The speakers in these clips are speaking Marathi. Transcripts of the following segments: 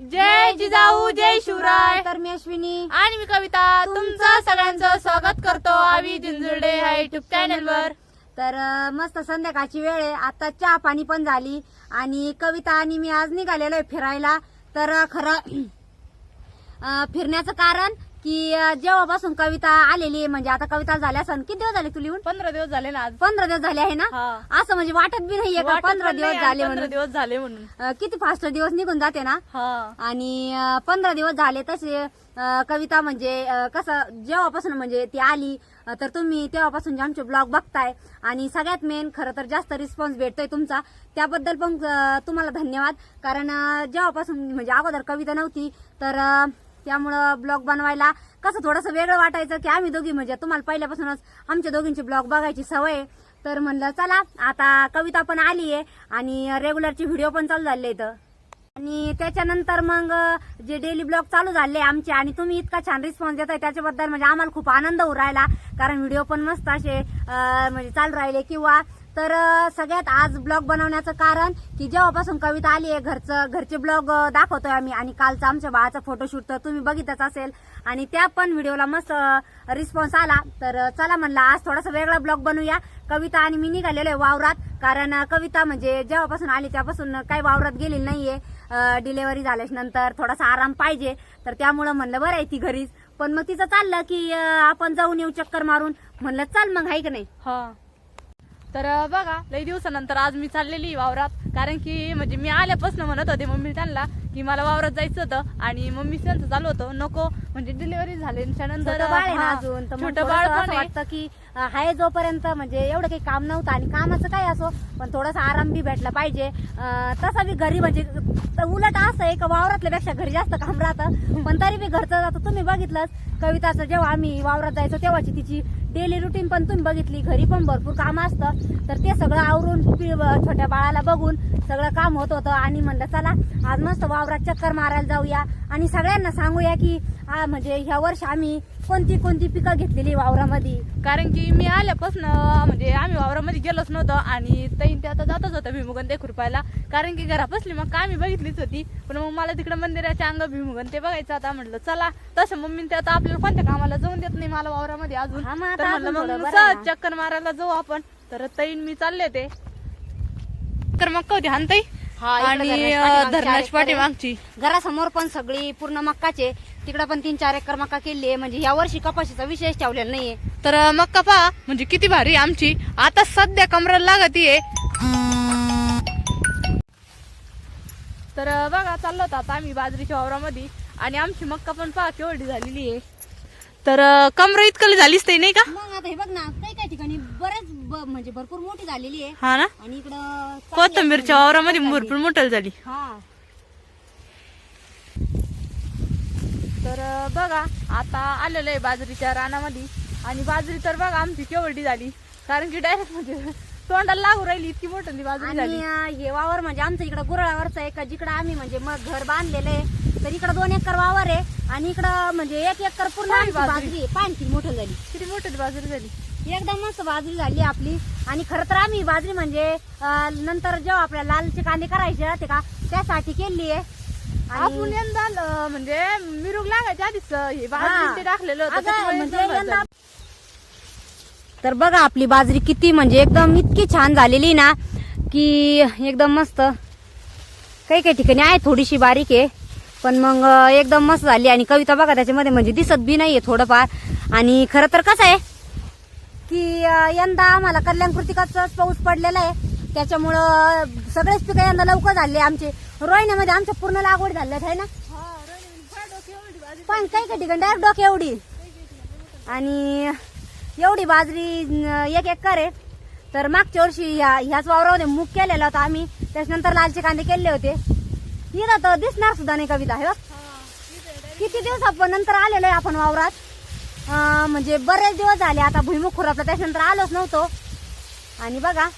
जय जिजाऊ जय शिवराय. तर मी अश्विनी. आणि मी कविता तुमचं सगळ्यांचं स्वागत करतो आम्ही जिंजुर्डे ह्या युट्यूब चॅनल वर. तर अं, मस्त संध्याकाळची वेळ आहे. आता चहा पाणी पण झाली आणि कविता आणि मी आज निघालेलो आहे फिरायला. तर अं, खरं अं, फिरण्याचं कारण की जेव्हापासून कविता आलेली आहे म्हणजे आता कविता झाल्या सण किती दिवस झाले तू लिहून पंधरा दिवस झाले ना आज. पंधरा दिवस झाले आहे ना? हा. असं म्हणजे वाटत बी नाहीये का? वाटत पंधरा दिवस नाही, झाले पंधरा म्हणून. दिवस झाले म्हणून. अं, किती फास्ट दिवस निघून जाते ना? हा. आणि अं, पंधरा दिवस झाले तसे अं, कविता म्हणजे अं, कसं जेव्हापासून म्हणजे ती आली अं, तर तुम्ही तेव्हापासून जे आमचे ब्लॉग बघताय आणि सगळ्यात मेन खरं तर जास्त रिस्पॉन्स भेटतोय तुमचा. त्याबद्दल पण अं, तुम्हाला धन्यवाद. कारण अं, जेव्हापासून म्हणजे अगोदर कविता नव्हती तर अं, त्यामुळं ब्लॉग बनवायला कसं थोडंसं वेगळं वाटायचं की आम्ही दोघी म्हणजे. तुम्हाला पहिल्यापासूनच आमच्या दोघींची ब्लॉग बघायची सवय तर म्हणलं चला आता कविता पण आली आहे आणि रेग्युलरची व्हिडिओ पण चालू झाले इथं आणि त्याच्यानंतर मग जे डेली ब्लॉग चालू झाले आमचे आणि तुम्ही इतका छान रिस्पॉन्स देताय त्याच्याबद्दल म्हणजे आम्हाला खूप आनंद होऊ राहिला. कारण व्हिडिओ पण मस्त असे म्हणजे चालू राहिले. किंवा तर सगळ्यात आज ब्लॉग बनवण्याचं कारण की जेव्हापासून कविता आली आहे घरचं घरचे ब्लॉग दाखवतोय आम्ही आणि कालचा आमच्या बाळाचा फोटोशूट तर तुम्ही बघितच असेल. आणि त्या पण व्हिडिओला मस्त रिस्पॉन्स आला. तर चला म्हणलं आज थोडासा वेगळा ब्लॉग बनवूया. कविता आणि मी निघालेलो आहे वावरात. कारण कविता म्हणजे जेव्हापासून आली त्यापासून काही वावरात गेलेली नाहीये. डिलेवरी झाल्याच्यानंतर थोडासा आराम पाहिजे. तर त्यामुळं म्हणलं बरं आहे ती घरीच. पण मग तिचं चाललं की आपण जाऊन येऊ चक्कर मारून. म्हणलं चाल मग आहे का नाही? तर बघा लई दिवसानंतर आज मी चाललेली आहे वावरात. कारण की म्हणजे मी आल्यापासून म्हणत होते मम्मी त्यांना की मला वावरात जायचं होतं आणि मम्मी त्यांचं चालू होतं. नको म्हणजे डिलिव्हरी झाल्याच्यानंतर छोटं बाळ आहे ना अजून छोटं बाळ पण आहे. वाटतं की हाय जोपर्यंत म्हणजे एवढं काही काम नव्हतं आणि कामाचं काय असो पण थोडासा आराम बी भेटला पाहिजे. तसा बी घरी म्हणजे उलट असं आहे का वावरातल्यापेक्षा घरी जास्त काम राहतं पण तरी बी घरचं जातं. तुम्ही बघितलंच कविताचं जेव्हा आम्ही वावरात जायचो तेव्हाची तिची डेली रुटीन पण तुम्ही बघितली घरी पण भरपूर काम असतं. तर ते सगळं आवरून छोट्या बाळाला बघून सगळं काम होत होतं. आणि म्हणलं चला आज मस्त वावरात चक्कर मारायला जाऊया. आणि सगळ्यांना सांगूया की म्हणजे ह्या वर्षी आम्ही कोणती कोणती पिकं घेतलेली वावरामध्ये? कारण की मी आल्यापासून म्हणजे आम्ही वावरामध्ये गेलोच नव्हतो. आणि ताईन ते आता जातच होतं भीमुगन ते खुरपायला. कारण की घरापसली मग काय मी बघितलीच होती. पण मग मला तिकडे मंदिराच्या अंग भीमुगन ते बघायचं. आता म्हटलं चला तसं मम्मी ते आता आपल्याला कोणत्या कामाला जाऊन देत नाही मला वावरामध्ये अजून? हा, तर म्हणलं मग सहज चक्कर मारायला जाऊ आपण. तर ताईन मी चालले ते. तर मग कधी हानताई हा, इकडं आणि धरणाची आहे. पाठीमागची. घरासमोर पण सगळी पूर्ण मक्काचे. तिकडे पण तीन चार एकर मक्का केली आहे. म्हणजे या वर्षी कपाशीचा विशेष ठेवलेला नाहीये. तर मक्का पहा. म्हणजे किती भारी आमची. आता सध्या कमराला लागतीये तर अं, बघा चाललो होतो आता आम्ही बाजरीच्या वावरामध्ये. आणि आमची मक्का पण पहा केवढी झालेली आहे. तर कमरा इतकली झालीच ते नाही का? मग आता हे बघ ना काही काही ठिकाणी बरेच ब- म्हणजे भरपूर मोठी झालेली आहे. हा ना? आणि इकडं चांगली कोथंबीरच्या. वावरामध्ये भरपूर मोठल झाली. हा. तर अं, बघा आता आलेलं आहे बाजरीच्या रानामध्ये. आणि बाजरी तर बघा आमची केवढी झाली. कारण की डायरेक्ट म्हणजे तोंडाला लागू राहिली इतकी मोठी बाजरी झाली. आणि अं, हे वावर म्हणजे आमचं इकडं गुरळावरचं आहे का जिकडं आम्ही म्हणजे मग घर बांधलेलं आहे तर इकडं दोन एकर वावर आहे आणि इकडं म्हणजे एक एकर पूर्ण आमची बाजरी? आहे मोठं झाली. किती मोठी बाजरी झाली. एकदम मस्त बाजरी झाली आपली. आणि खरं तर आम्ही बाजरी म्हणजे अं, नंतर जेव्हा आपल्या लालचे कांदे करायचे राहते का त्यासाठी केली आहे. आपण यंदा ल- म्हणजे मिरूग लागायच्या आधीच हे हा. बाजरी टाकलेलं होतं अगं, त्याच्यामुळे म्हणजे एकदम यंदा- तर बघा आपली बाजरी किती म्हणजे एकदम इतकी छान झालेली ना की एकदम मस्त. काही काही ठिकाणी आहे थोडीशी बारीक आहे पण मग एकदम मस्त झाली. आणि कविता बघा त्याच्यामध्ये म्हणजे दिसत बी नाहीये थोडंफार. आणि खरं तर कसं आहे की यंदा आम्हाला कल्याण कृतिकाचाच पाऊस पडलेला आहे. त्याच्यामुळं सगळेच पिकं यंदा लवकर झाले. आमचे रोहिण्यामध्ये आमच्या पूर्ण लागवड झाल्यात आहे ना? हा. पण काही काही ठिकाणी डायरेक्ट डोके एवढी. आणि एवढी बाजरी एक एकर आहे. तर मागच्या वर्षी ह्या ह्याच वावरामध्ये मूग केलेला होता आम्ही. त्याच्यानंतर लालचे कांदे केले होते. इथं तर दिसणार सुद्धा नाही कविता हे बघ. किती दिवस आपण नंतर आलेलो आहे आपण वावरात. म्हणजे बरेच दिवस झाले आता भुईमुख खुरपला त्याच्यानंतर आलोच नव्हतो. आणि बघा.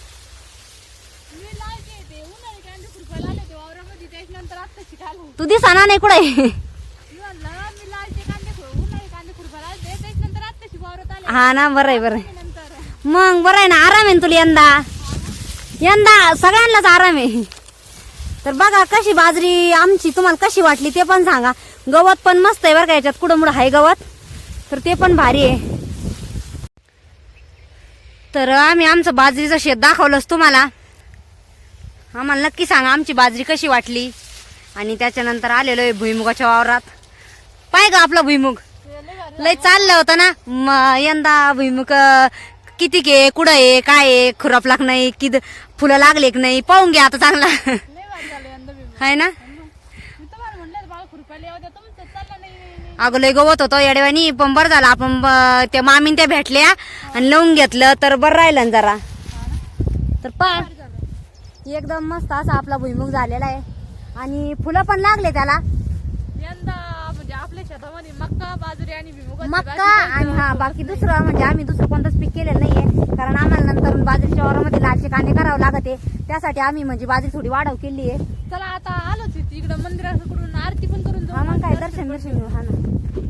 ते उन्हाळी कांदे खुरपायला आले होते वावरामध्ये त्याच्यानंतर आत्ताची आलो तू दिसाना नाही कुठे मी म्हणलं मी लालचे कांदे खु- उन्हाळी कांदे खुरपायला आले होते त्याच्यानंतर आत्ताची वावरात आले हा ना बरं आहे बरं आहे. मग बरं आहे ना आराम आहे ना तुला यंदा? यंदा सगळ्यांनाच आराम आहे. तर बघा कशी बाजरी आमची तुम्हाला कशी वाटली ते पण सांगा. गवत पण मस्त आहे बरं का याच्यात कुठं मुडं आहे गवत? तर ते पण भारी आहे. तर आम्ही आमचं बाजरीचं शेत दाखवलंच तुम्हाला. आम्हाला नक्की सांगा आमची बाजरी कशी वाटली. आणि त्याच्यानंतर आलेलो आहे भुईमुगाच्या वावरात. पाय का आपला भुईमुग. लय चाललं होतं ना? म यंदा भुईमुख अं, किती घे कुठं आहे काय आहे खुराप लाग नाही किद फुलं लागले की नाही पाहून घ्या आता चांगला. लय झालं यंदा आहे ना? मी तुम्हाला म्हणलं खुरपायला यावं द्या तुमचं चाललं नाही, नाही नाही. अगं लय गवत होतं येडवानी पण बरं झालं आपण ब- त्या मामीन त्या भेटल्या आणि लावून घेतलं तर बरं राहिलं ना जरा. तर पा. एकदम मस्त असा आपला भुईमुख झालेला आहे. आणि फुलं पण लागले त्याला. यंदा शेतामध्ये मक्का बाजरी आणि भुईमुग मक्का आणि हा बाकी दुसरं म्हणजे आम्ही दुसरं कोणतंच पीक केलेलं नाहीये. कारण आम्हाला नंतर बाजरीच्या वावरामध्ये लालचे कांदे करावं लागत. आहे त्यासाठी आम्ही म्हणजे बाजरी थोडी वाढव केली आहे चला आता आलोच इथे इकडं मंदिराकडून. आरती पण करून हा मग काय दर्शन दर्शन घेऊ हा ना.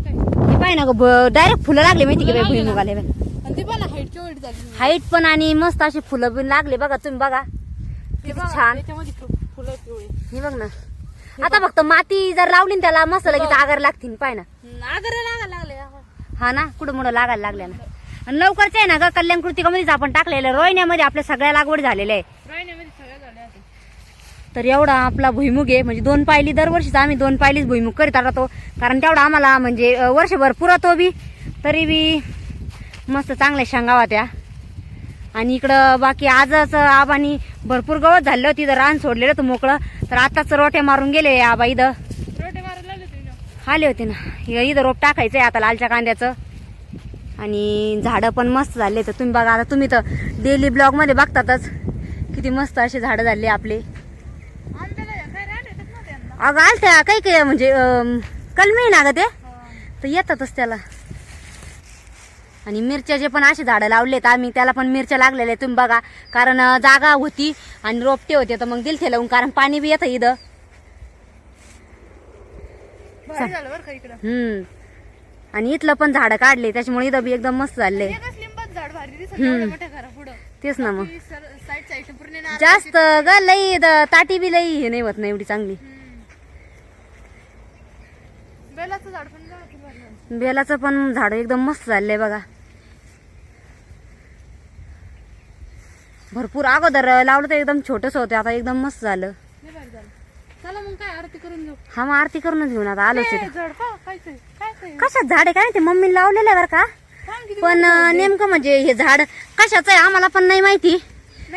काय? हे पाय ना डायरेक्ट फुलं लागले माहिती की बाई भुईमुगाले बाई. आणि ते पण हाईटची वाईट झाली. हाईट पण आणि मस्त अशी फुलं बिन लागले बघा तुम्ही बघा. किती छान. त्याच्यामध्ये फुलं पिवळे. हे बघ ना. आता फक्त माती जर लावली ना त्याला मस्त लगेच आगर लागतील पाय ना. आगरे लागायला लागले. हा ना कुठं मुडं लागायला लागल्या ना. आणि लवकरच आहे ना ग कल्याण कृतिकामध्येच आपण टाकलेलं रोयण्यामध्ये आपल्या सगळ्या लागवड झालेल्या आहे. रायण्यामध्ये सगळ्या झाल्या आता. तर एवढा आपला भुईमुग आहे म्हणजे दोन पायली दरवर्षीच आम्ही दोन पायलीच भुईमुग करीत राहतो. कारण तेवढा आम्हाला म्हणजे वर्षभर पुरतो बी तरी बी मस्त चांगल्या शेंगावा त्या आणि इकडं बाकी आजच आबानी भरपूर गवत झालं होतं इथं रान सोडलेलं होतं मोकळं. तर आताच रोट्या मारून गेले आबा इथं. रोटे आले होते ना. इथं रोप टाकायचंय आता लालच्या कांद्याचं. आणि झाडं पण मस्त झाले तर तुम्ही बघा आता तुम्ही तर डेली ब्लॉगमध्ये बघतातच. किती मस्त असे झाडं झाले आपले. अगं आलत्या काही काही म्हणजे कलमी ना ग ते? तर येतातच त्याला. आणि मिरच्याचे पण असे झाडं लावलेत आम्ही त्याला पण मिरच्या लागलेल्या आहेत, तुम्ही बघा कारण जागा होती आणि रोपटे होते तर मग दिलथे लावून कारण पाणी बी येतं इथं. झालं हम्म. आणि इथलं पण झाडं काढले त्याच्यामुळे इथं बी एकदम मस्त झाले. तेच ना मग. जास्त ग लई ताटी बी लई हे नाही होत नाही एवढी चांगली. बेलाचं झाड पण झालं. बेलाचं झाड एकदम मस्त झालंय बघा. भरपूर अगोदर लावलं तर एकदम छोटस होतं आता एकदम मस्त झालं. चला मग काय आरती करून घेऊ. हा मग आरती करूनच घेऊन आता आलोच इथं. झाड कशात झाड आहे? काय ते मम्मीने लावलेलं आहे बरं का? किती पण अं, नेमकं म्हणजे हे झाड कशाचं आहे आम्हाला पण नाही माहिती.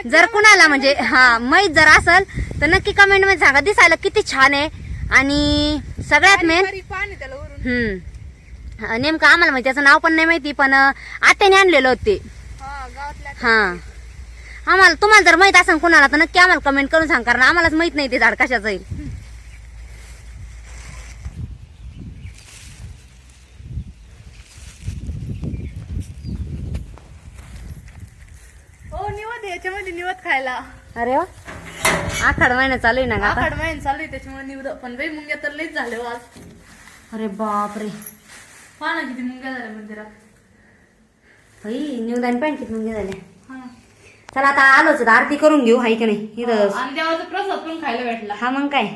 जर कुणाला म्हणजे हा माहीत जर असल तर नक्की कमेंटमध्ये सांगा. दिसायला किती छान आहे. आणि सगळ्यात मेन बारीक पाणी त्याला वरून. हम्म. अं, नेमकं आम्हाला माहिती त्याचं नाव पण नाही माहिती पण अं, आत्याने आणलेलं होते हा गावातल्या हा. आम्हाला तुम्हाला जर माहीत असेल कुणाला तर नक्की आम्हाला कमेंट करून सांग कारण आम्हालाच माहीत नाही ते झाड कशाचं आहे. हो निवत याच्यामध्ये निवत खायला. अरे वा. आखाड महिना चालू आहे ना ग आता? आखाड महिन चालू आहे त्याच्यामुळे निवद. पण बाई मुंग्या तर लईच झाले हो आज. अरे बापरे. पहा ना किती मुंग्या झाल्या मंदिरात. भाई निवदान पॅन्ट किती मुंगे झाले हा. चला आता आलोच आरती करून घेऊ हाय की नाही? इथं आणि देवाचा प्रसाद पण खायला भेटला. हा मग काय?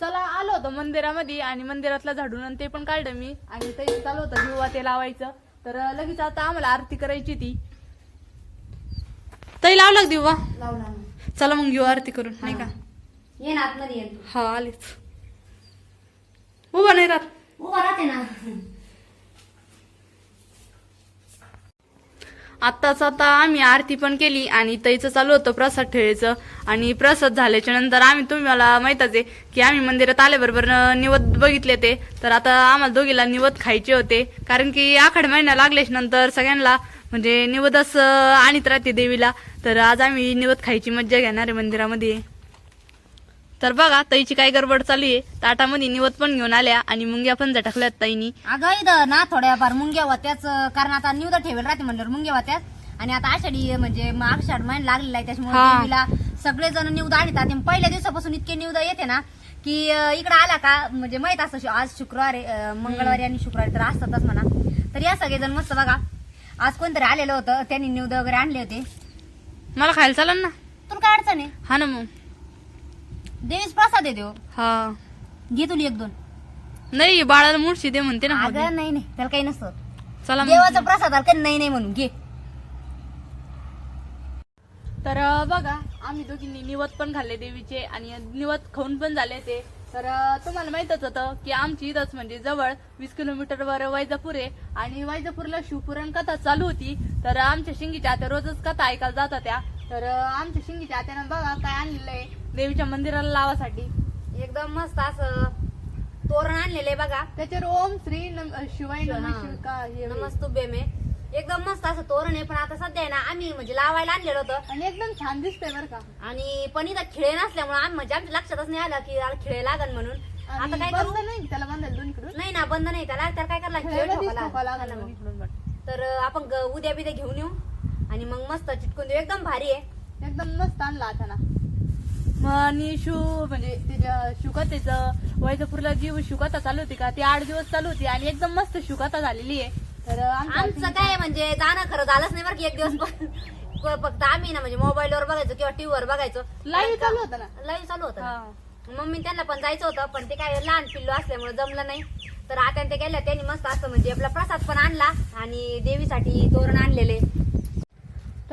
चला आलो होतो मंदिरामध्ये आणि मंदिरातलं झाडून आणि ते पण काढलं मी. आणि ते चालू होतं दिवा ते लावायचं. तर लगेच आता आम्हाला आरती करायची ती तई लावला का दिवा? लावला चला मग घेऊ आरती करून नाही का? ये ना आतमध्ये ये हा आलीच. उभा नाही राहत. उभा राहते ना. आत्ताच आता आम्ही आरती पण केली आणि तईचं चालू होतं प्रसाद ठेवायचं. आणि प्रसाद झाल्याच्यानंतर आम्ही तुम्हाला माहितच आहे की आम्ही मंदिरात आल्याबरोबर निवत बघितले ते. तर आता आम्हाला दोघीला निवद खायचे होते. कारण की आखाड महिना लागल्याच्या नंतर सगळ्यांना म्हणजे निवदच आणीत राहते देवीला. तर आज आम्ही निवत खायची मज्जा घेणार आहे मंदिरामध्ये. तर बघा ताईची काय गडबड चालू आहे. ताटामध्ये निवद पण घेऊन आल्या आणि मुंग्या पण झटकल्यात ताईनी. अगं इथं ना थोड्याफार मुंग्या होत्याच कारण आता निवदा ठेवेल राहते म्हणल्यावर मुंग्या होत्याच आणि आता आषाढी म्हणजे मग आषाढ महिना लागलेला आहे त्याच्यामुळे हा. देवीला सगळेजण निवदा आणतात. आणि पहिल्या दिवसापासून इतके निवदा येते ना की इकडं आला का म्हणजे माहीत असतं शु- आज शुक्रवार अं, मंगळवारी आणि शुक्रवारी तर असतातच म्हणा. तर या सगळेजण मस्त बघा आज कोणतरी आलेलं होतं त्यांनी निवदा वगैरे आणले होते. मला खायला चालेल ना. तुला काय अडचण आहे? हा ना मग. देवीस प्रसाद आहे देव. हा. घे तुला एक दोन. नाही बाळाला मुळशी दे म्हणते ना. अगं नाही नाही त्याला काही नसतं. चला मग. देवाचा प्रसाद आला का? नाही नाही म्हणून. घे. तर अं, बघा आम्ही दोघींनी निवत पण खाल्ले देवीचे आणि निवत खाऊन पण झाले ते. तर अं, तुम्हाला माहितच होतं की आमची इथंच म्हणजे जवळ वीस किलोमीटरवर वैजापूर आहे. आणि वैजापूरला शिवपुराण कथा चालू होती. तर आमच्या शिंगीच्या आत्या रोजच कथा ऐकायला जात होत्या. तर अं, आमच्या शिंगीच्या आत्यानं बघा काय आणलेलं आहे. देवीच्या मंदिराला लावासाठी. एकदम मस्त असं तोरण आणलेले बघा. त्याच्यावर ओम श्री नम शिवाय नमः हा. शिव का हे. नमस्तुभ्य मे एकदम मस्त असं तोरण आहे पण आता सध्या आहे ना आम्ही म्हणजे लावायला आणलेलं होतं. आणि एकदम छान दिसतंय बरं का. आणि पण इथं खिळे नसल्यामुळे आम्ही म्हणजे आमच्या लक्षातच नाही आलं की याला खिळे लागल म्हणून. आता आणि काय बंद करू? नाही त्याला बांधायला दोन्हीकडून नाही ना बंद नाही त्याला. तर काय करायला खिळे खेळायला ठोकायला दिसतो का लागलं लागलं मग. दोन्हीकडून पण. तर अं, आपण ग- उद्या बिद्या घेऊन येऊ. आणि मग मस्त चिटकून देऊ. एकदम भारी आहे. एकदम मस्त आणला आता ना. मग आणि शिव म्हणजे त्याच्या शिवकथेचं वैजापूरला जी शिवकथा चालू होती का ती आठ दिवस चालू होती आणि एकदम मस्त शिवकथा झालेली आहे. तर आमच्या आमचं काय म्हणजे जाणं खरं झालंच नाही बरं की एक दिवस पण. फक्त आम्ही ना म्हणजे मोबाईलवर बघायचो किंवा टीव्हीवर बघायचो. लाईव्ह चालू होतं ना? लाईव्ह चालू होतं ना. हा. मम्मी त्यांना पण जायचं होतं पण ते काय लहान पिल्लू असल्यामुळे जमलं नाही. तर आता ते गेल्या त्यांनी मस्त असं म्हणजे आपला प्रसाद पण आणला आणि देवीसाठी तोरण आणलेले.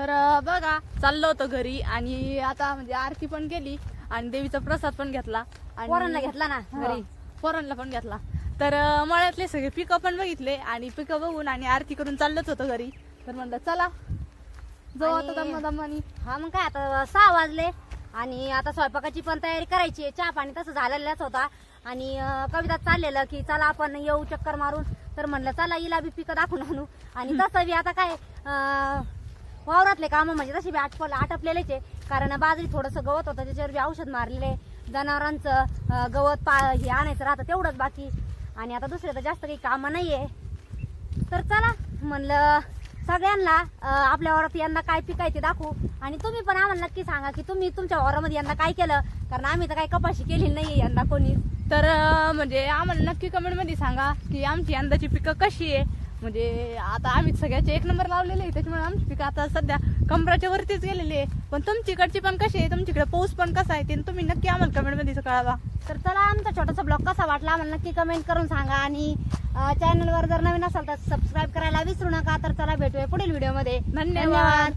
तर बघा चाललो होतो घरी आणि आता म्हणजे आरती पण केली आणि देवीचा प्रसाद पण घेतला आणि पोरांना घेतला ना घरी? पोरांना पण घेतला. तर मळ्यातले सगळे पिकं पण बघितले आणि पिकं बघून आणि आरती करून चाललोच होतो घरी. तर म्हणलं चला. जाऊ आता हा मग काय आता सहा वाजले आणि आता स्वयंपाकाची पण तयारी करायची. चहा पाणी तसं झालेलाच होता. आणि कविता चाललेलं की चला आपण येऊ चक्कर मारून. तर म्हणलं चला हिला बी पिकं दाखवून आणू. आणि तसं बी आता काय वावरातले कामं म्हणजे तशी बी आटपलं आटपलेलेच आहे. कारण बाजरी थोडंसं गवत होतं त्याच्यावर बी औषध मारलेले जनावरांचं गवत पा हे आणायचं राहतं तेवढंच बाकी. आणि आता दुसरे तर जास्त काही कामं नाहीये. तर चला म्हणलं सगळ्यांना आपल्या वावरात यंदा काय पिकायचे दाखवू. आणि तुम्ही पण आम्हाला नक्की सांगा की तुम्ही तुमच्या वावरामध्ये यंदा काय केलं? कारण आम्ही तर काही कपाशी केली नाही यंदा कोणी तर म्हणजे आम्हाला नक्की कमेंटमध्ये सांगा की आमची यंदाची पिकं कशी आहे? म्हणजे आता आम्ही सगळ्याचे एक नंबर लावलेले आहे त्याच्यामुळे आमची पिकं आता सध्या कमराच्या वरतीच गेलेली आहे. पण तुमच्याकडची पण कशी आहे? तुमच्याकडे पाऊस पण कसा आहे? ते तुम्ही नक्की आम्हाला कमेंटमध्ये कळवा. तर चला आमचा छोटासा ब्लॉग कसा वाटला आम्हाला नक्की कमेंट करून सांगा. आणि चॅनलवर जर नवीन असाल तर सबस्क्राईब करायला विसरू नका. तर चला भेटूया पुढील व्हिडिओमध्ये धन्यवाद.